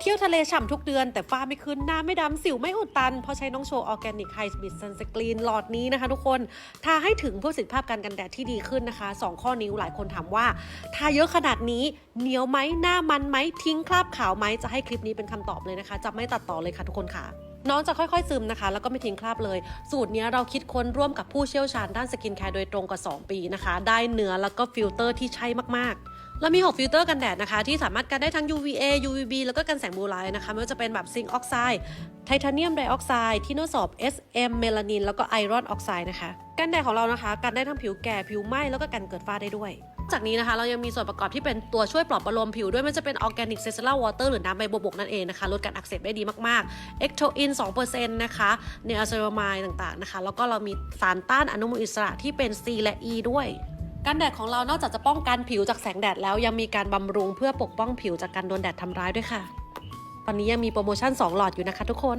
เที่ยวทะเลฉ่ำทุกเดือนแต่ฟ้าไม่ขึ้นหน้าไม่ดำสิวไม่อุดตัน เพราะใช้น้องโชว์ออร์แกนิกไฮสปิดซันสกรีนหลอดนี้นะคะทุกคนทาให้ถึงเพื่อสิทธิภาพการกันแดดที่ดีขึ้นนะคะ 2 ข้อนิ้วหลายคนถามว่าทาเยอะขนาดนี้เหนียวไหมหน้ามันไหมทิ้งคราบขาวไหมจะให้คลิปนี้เป็นคำตอบเลยนะคะจะไม่ตัดต่อเลยค่ะทุกคนค่ะน้องจะค่อยๆ ซึมนะคะ แล้วก็ไม่ทิ้งคราบเลย สูตรนี้เราคิดค้นร่วมกับผู้เชี่ยวชาญด้านสกินแคร์โดยตรงกว่า 2 ปีนะคะ ได้เนื้อแล้วก็ฟิลเตอร์ที่ใช่มากๆ แล้วมี 6 ฟิลเตอร์กันแดดนะคะ ที่สามารถกันได้ทั้ง UVA UVB แล้วก็กันแสงบูไลท์นะคะ ไม่ว่าจะเป็นแบบซิงค์ออกไซด์ไทเทเนียมไดออกไซด์ทิโนสอบ SM เมลานิน แล้วก็ไอรอนออกไซด์นะคะ กันแดดของเรานะคะ กันได้ทั้งผิวแก่ผิวไหม้แล้วก็กันเกิดฝ้าได้ด้วย จากนี้นะคะ เรายังมีส่วนประกอบที่เป็นตัวช่วยปลอบประโลมผิวด้วยมันจะเป็นออร์แกนิกเซซ a ล w วอเตอร์หรือน้ำใบบัวบกนั่นเองนะคะ ลดการอักเสบได้ดีมากๆเอ็กโทอิน2%นะคะเนอ a เซรามายต่างๆนะคะ แล้วก็เรามีสารต้านอนุมูลอิสระที่เป็น C และ E ด้วย การแดดของเรานอกจากจะป้องกันผิวจากแสงแดดแล้วยังมีการบำรุงเพื่อปกป้องผิวจากการโดนแดดทำร้ายด้วยค่ะ ตอนนี้ยังมีโปรโมชั่น 2 หลอดอยู่นะคะทุกคน